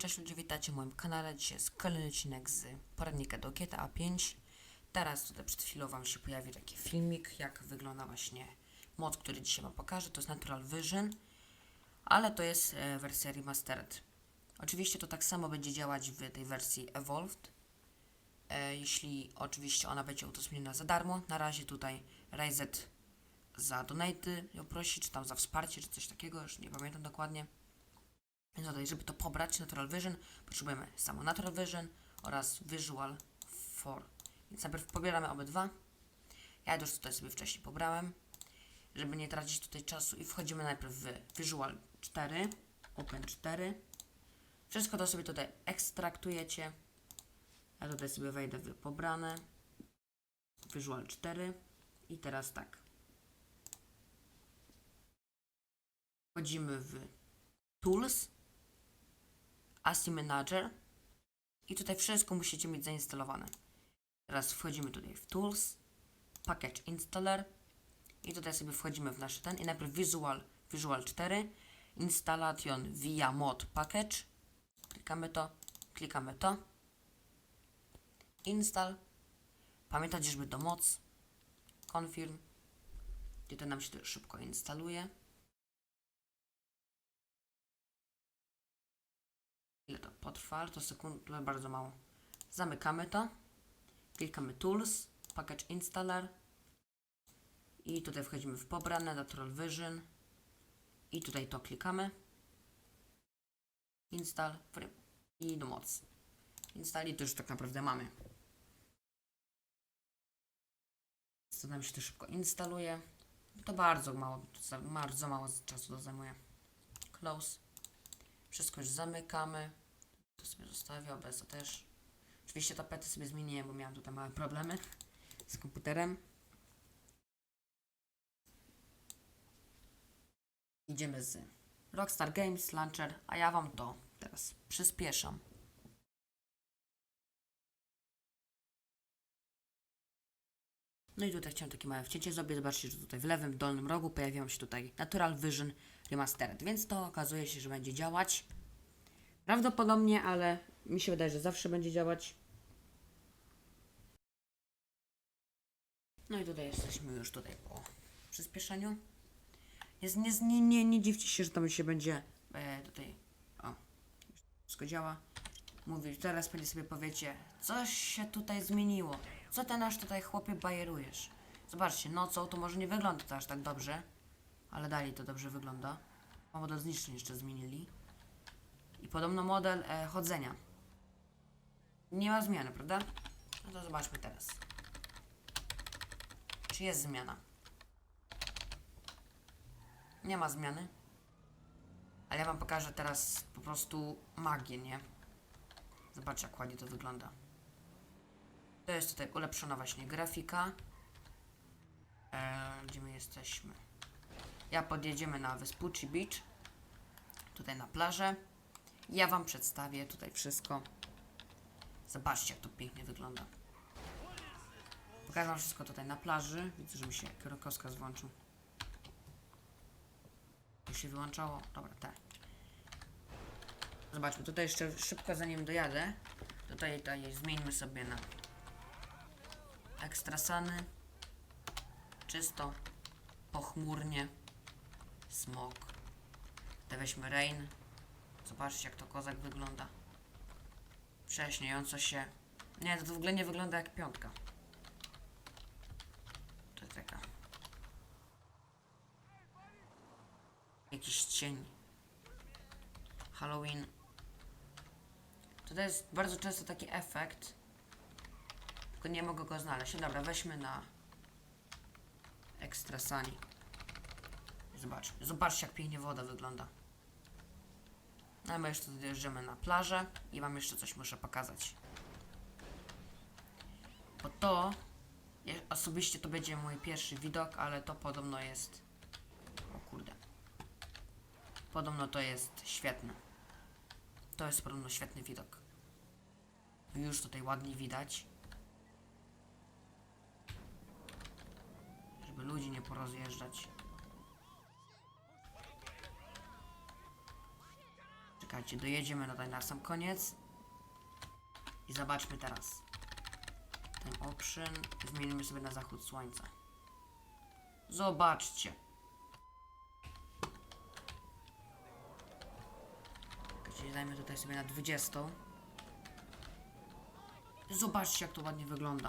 cześć ludzie, witajcie w moim kanale. Dzisiaj jest kolejny odcinek z poradnika do GTA 5. Teraz tutaj przed chwilą Wam się pojawi taki filmik, jak wygląda właśnie mod, który dzisiaj Wam pokażę. To jest Natural Vision, ale to jest e, wersja remastered. Oczywiście to tak samo będzie działać w tej wersji Evolved, e, jeśli oczywiście ona będzie udostępniona za darmo. Na razie tutaj Reset za donaty ją prosi, czy tam za wsparcie, czy coś takiego, już nie pamiętam dokładnie. Więc tutaj, żeby to pobrać, Natural Vision, potrzebujemy samo Natural Vision oraz Visual 4. Więc najpierw pobieramy obydwa. Ja już tutaj sobie wcześniej pobrałem, żeby nie tracić tutaj czasu i wchodzimy najpierw w Visual 4, Open 4. Wszystko to sobie tutaj ekstraktujecie. Ja tutaj sobie wejdę w pobrane, Visual 4 i teraz tak. Wchodzimy w Tools, ASCII Manager. I tutaj wszystko musicie mieć zainstalowane. Teraz wchodzimy tutaj w Tools, Package Installer. I tutaj sobie wchodzimy w nasz ten. I najpierw Visual, Visual 4, Installation via Mod Package, klikamy to, klikamy to, Install, pamiętać, żeby to moc, Confirm, i to nam się szybko instaluje. Potrwa? Ale To sekund, to bardzo mało. Zamykamy to. Klikamy Tools, Package Installer. I tutaj wchodzimy w pobrane, Natural Vision. I tutaj to klikamy. Install i do moc. Install i to już tak naprawdę mamy. Co się to szybko instaluje. To bardzo mało, bardzo mało czasu to zajmuje. Close. Wszystko już zamykamy. To sobie zostawię, OBS też. Oczywiście tapety sobie zmieniłem, bo miałem tutaj małe problemy z komputerem. Idziemy z Rockstar Games Launcher, a ja Wam to teraz przyspieszam. No i tutaj chciałem takie małe wcięcie zrobić. Zobaczcie, że tutaj w lewym dolnym rogu pojawią się tutaj Natural Vision Remastered, więc to okazuje się, że będzie działać. Prawdopodobnie, ale mi się wydaje, że zawsze będzie działać. No i tutaj jesteśmy już tutaj po przyspieszeniu. Jest, nie, nie, nie, nie dziwcie się, że tam się będzie e, tutaj. O, wszystko działa. Mówi, teraz pewnie sobie powiecie, coś się tutaj zmieniło. Co ty nasz tutaj chłopie bajerujesz? Zobaczcie, nocą to może nie wygląda to aż tak dobrze, ale dalej to dobrze wygląda. A model zniszczeń jeszcze zmienili. I podobno model e, chodzenia. Nie ma zmiany, prawda? No to zobaczmy teraz. Czy jest zmiana? Nie ma zmiany. Ale ja wam pokażę teraz po prostu magię, nie? Zobaczcie jak ładnie to wygląda. To jest tutaj ulepszona właśnie grafika. E, gdzie my jesteśmy? Ja podjedziemy na Vespucci Beach. Tutaj na plażę. Ja wam przedstawię tutaj wszystko. Zobaczcie jak to pięknie wygląda. Pokażę wam wszystko tutaj na plaży. Widzę, że mi się kierunkowskaz włączył. To się wyłączało. Dobra, tak. Zobaczmy, tutaj jeszcze szybko zanim dojadę. Tutaj, tutaj zmieńmy sobie na ekstrasany. Czysto. Pochmurnie. Smog. Tutaj weźmy rain. Zobaczcie jak to kozak wygląda. Prześniejąco się. Nie, to w ogóle nie wygląda jak piątka. To jest taka. Jakiś cień. Halloween. To jest bardzo często taki efekt. Tylko nie mogę go znaleźć. No Dobra, weźmy na Extra Sunny. Zobacz, zobaczcie jak pięknie woda wygląda. No, my jeszcze dojeżdżamy na plażę i wam jeszcze coś muszę pokazać. Bo to, osobiście to będzie mój pierwszy widok, ale to podobno jest, o kurde, podobno to jest świetne. To jest podobno świetny widok. Już tutaj ładnie widać. Żeby ludzi nie porozjeżdżać. Czekajcie, dojedziemy tutaj na sam koniec. I zobaczmy teraz. Ten option zmienimy sobie na zachód słońca. Zobaczcie. Czekajcie, dajmy tutaj sobie na 20. Zobaczcie jak to ładnie wygląda.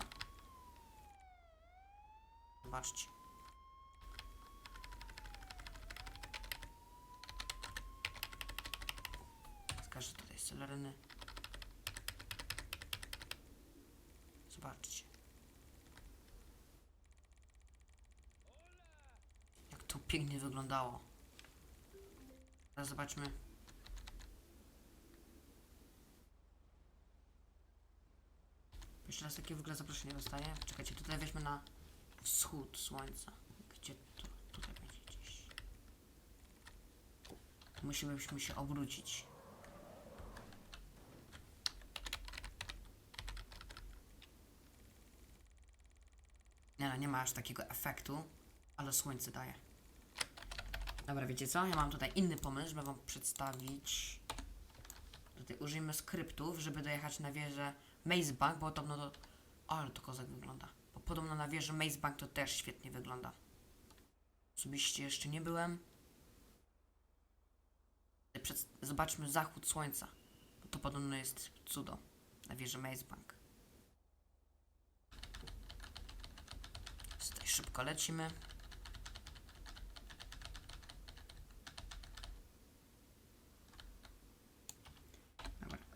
Zobaczcie. Celeryny. Zobaczcie. Jak to pięknie wyglądało. Teraz zobaczmy. Jeszcze raz takie w ogóle zaproszenie dostaję. Czekajcie, tutaj weźmy na wschód słońca. Gdzie to? Tutaj będzie gdzieś. Musimy się obrócić. Nie no, nie ma aż takiego efektu, ale słońce daje. Dobra, wiecie co? Ja mam tutaj inny pomysł, żeby wam przedstawić. Tutaj użyjmy skryptów, żeby dojechać na wieżę Maze Bank, bo podobno to... Ale to kozak wygląda. Bo podobno na wieży Maze Bank to też świetnie wygląda. Osobiście jeszcze nie byłem. Przed... Zobaczmy zachód słońca. Bo to podobno jest cudo na wieży Maze Bank. Więc Tutaj szybko lecimy.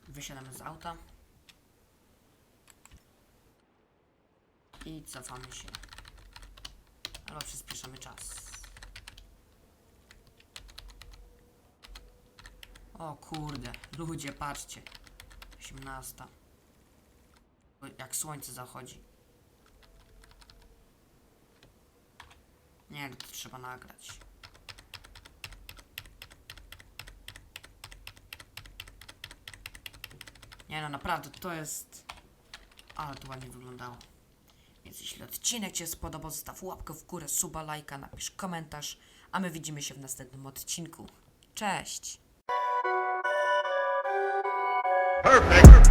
Wysiadamy z auta. I cofamy się. Albo przyspieszamy czas. O kurde, ludzie, patrzcie. 18. O, Jak słońce zachodzi. Nie, to trzeba nagrać. Nie no, naprawdę, to jest... Ale to ładnie wyglądało. Więc jeśli odcinek Ci się spodobał, zostaw łapkę w górę, suba, lajka, napisz komentarz, a my widzimy się w następnym odcinku. Cześć! Perfect.